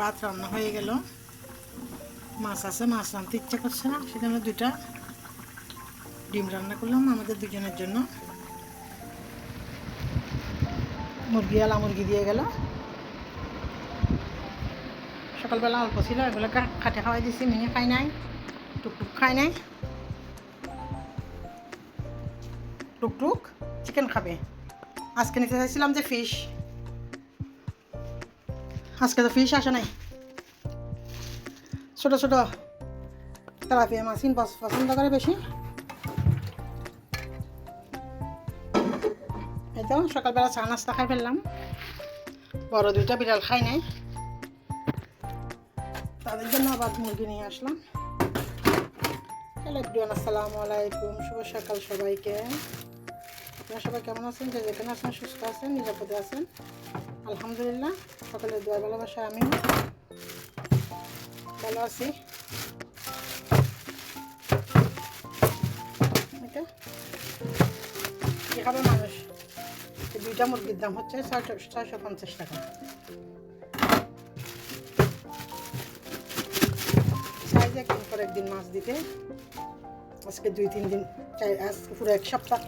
ভাত রান্না হয়ে গেল। মাছ আছে, মাছ রানতে ইচ্ছা করছে না সেখানে দুটা ডিম রান্না করলাম আমাদের দুজনের জন্য। মুরগি আলা মুরগি দিয়ে গেল। সকালবেলা অল্প ছিল, এগুলো খাটে খাওয়াই দিছি, মিনে খাই নাই, টুকটুক খাই নাই। টুকটুক চিকেন খাবে। আজকে নিতে চাইছিলাম যে ফিশ আজকে তো ফিশ আসে নাই। ছোটো ছোটো তেলাপিয়া মাছ কিন পছ- পছন্দ করে বেশি। এই তো, সকালবেলা চা নাস্তা খাই ফেললাম। বড় দুইটা বিড়াল খাই নাই। তাদের জন্য আবার মুরগি নিয়ে আসলাম। হ্যালো আসসালামু আলাইকুম। শুভ সকাল সবাইকে। আপনারা সবাই কেমন আছেন? যে যেখানে আছেন, সুস্থ আছেন, নিরাপদে আছেন? আলহামদুলিল্লাহ সকলের দোয়া, ভালোবাসা আমি ভালো আছি। এটা? খাবে মানুষ? দুইটা মুরগির দাম হচ্ছে ছয়শো ছয়শো পঞ্চাশ টাকা। যে একদিন পর একদিন মাছ দিতে। আজকে দুই, তিন দিন আজকে পুরো এক সপ্তাহ।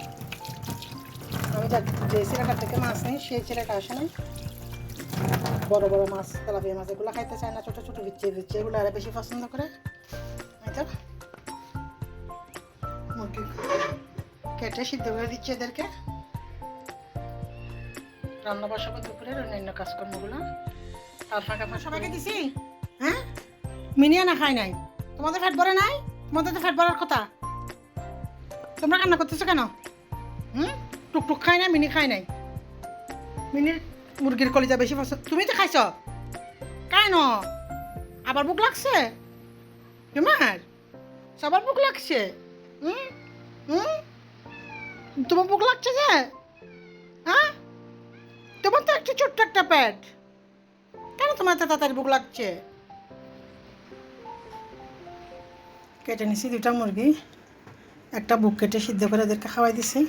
আমি যা- থেকে মাছ নিই, সেই ছেলেটা আসে নাই। বড় বড় মাছ, তেলাপিয়া মাছ, এগুলো খাইতে চায় না, ছোটো ছোটো বিচ্ছে বিচ্ছে এগুলো আরও বেশি পছন্দ করে। তো মুরগি কেটে সিদ্ধ করে দিচ্ছে এদেরকে। রান্না বসাবো দুপুরের অন্যান্য কাজকর্মগুলো। আর ফাঁকা ফাঁকা সবাইকে দিছি? হ্যাঁ? মিনিয়া না খাই নাই? তোমাদের ফ্যাট ভরে নাই? তোমাদের তো ফ্যাট ভরার কথা। তোমরা কান্না করতেছো কেন? হুম? টুকটুক খাই নাই, মিনি খাই নাই। মিনির মুরগির কলিজা বেশি পছন্দ তুমি তো খাইছ? কেন আবার বুক লাগছে? তোমার সবার বুক লাগছে? হুম হুম তোমার বুক লাগছে যে? হ্যাঁ তোমার তো একটা ছোট্ট একটা প্যাট কেন তোমার এত তাড়াতাড়ি বুক লাগছে? কেটে নিছি দুটা মুরগি একটা বুক কেটে সিদ্ধ করে এদেরকে খাওয়াই দিছি।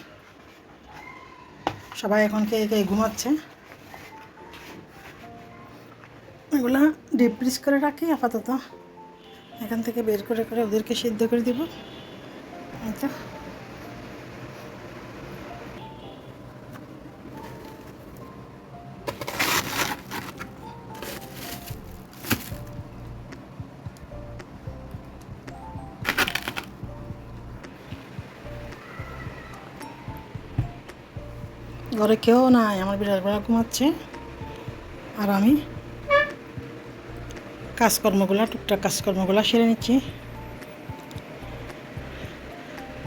সবাই এখন কে কে ঘুমাচ্ছে। এগুলো ডিপ ফ্রিজ করে রাখি, আপাতত। এখান থেকে বের করে করে ওদেরকে সিদ্ধ করে দিব। আচ্ছা ঘরে কেউ নাই, আমার বিড়ালগুলো ঘুমাচ্ছে। আর আমি কাজকর্মগুলা, টুকটাক কাজকর্মগুলা সেরে নিচ্ছি।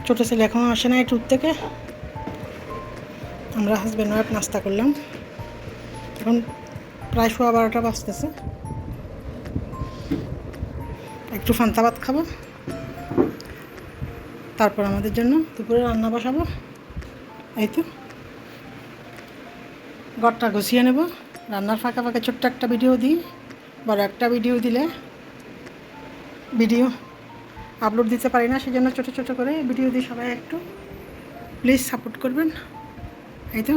ছোটো ছেলে এখনও আসে নাই ট্যুর থেকে। আমরা হাজব্যান্ড ওয়াইফ নাস্তা করলাম। এখন প্রায় সোয়া বারোটা বাজতেছে। একটু ফান্তা ভাত খাব। তারপর আমাদের জন্য দুপুরে রান্না বসাবো। এই তো। ঘরটা গুছিয়ে নেব। রান্নার ফাঁকা ফাঁকা ছোট্ট একটা ভিডিও দিই। বড় একটা ভিডিও দিলে ভিডিও আপলোড দিতে পারি না সেই জন্য ছোটো ছোটো করে ভিডিও দিই সবাই একটু। প্লিজ সাপোর্ট করবেন। এই তো।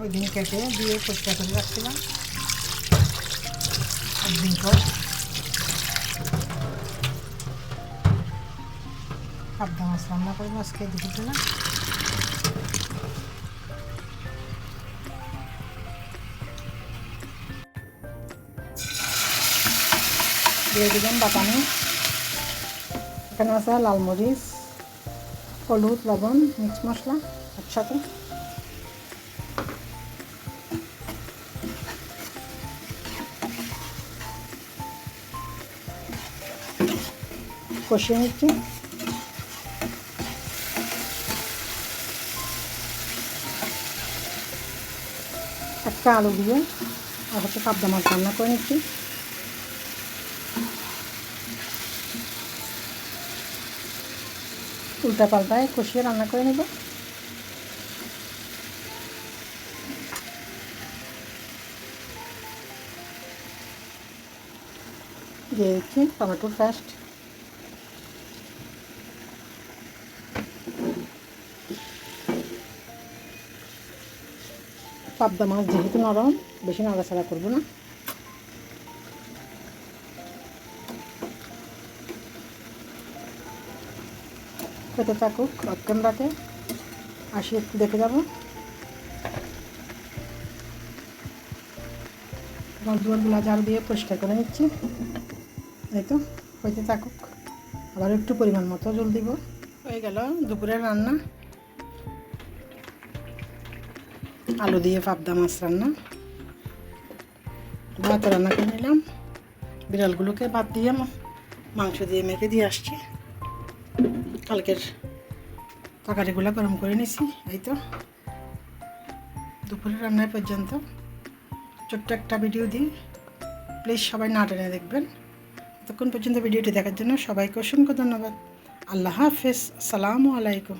ওই দিন কেটে দিয়ে পরিষ্কার করে রাখছিলাম। একদিন পর। পাবদা মাছ রান্না করব আজকে দুপুরবেলা। দিয়ে দিলাম বাটানো। এখানে আছে লাল মরিচ, হলুদ, লবণ, মিক্স মশলা একসাথে। কষিয়ে নিচ্ছি। একটা আলু দিয়ে আর হচ্ছে পাবদা মাছ রান্না করে নিচ্ছি। উল্টা পাল্টায় কষিয়ে রান্না করে নেব। দিয়ে দিচ্ছি টমেটোর পেস্ট। পাবদা মাছ যেহেতু নরম, বেশি নাড়াচাড়া করব না। খেতে থাকুক অক্ষণ রাতে আসি, একটু দেখে যাব। দুয়ারগুলো ঝাড়ু দিয়ে পরিষ্কার করে নিচ্ছি। এই তো, হইতে থাকুক। আবার একটু পরিমাণ মতো জল দিব। হয়ে গেল দুপুরের রান্না। আলু দিয়ে পাবদা মাছ রান্না। ভাত রান্না করে নিলাম। বিড়ালগুলোকে ভাত দিয়ে মাংস দিয়ে মেখে দিয়ে আসছি। কালকের তরকারিগুলো গরম করে নিছি, এই তো। দুপুরের রান্নায় পর্যন্ত। ছোট্ট একটা ভিডিও দিই। প্লিজ সবাই না টেনে দেখবেন। ততক্ষণ পর্যন্ত ভিডিওটি দেখার জন্য সবাইকে অসংখ্য ধন্যবাদ। আল্লাহ হাফেজ। আসসালামু আলাইকুম।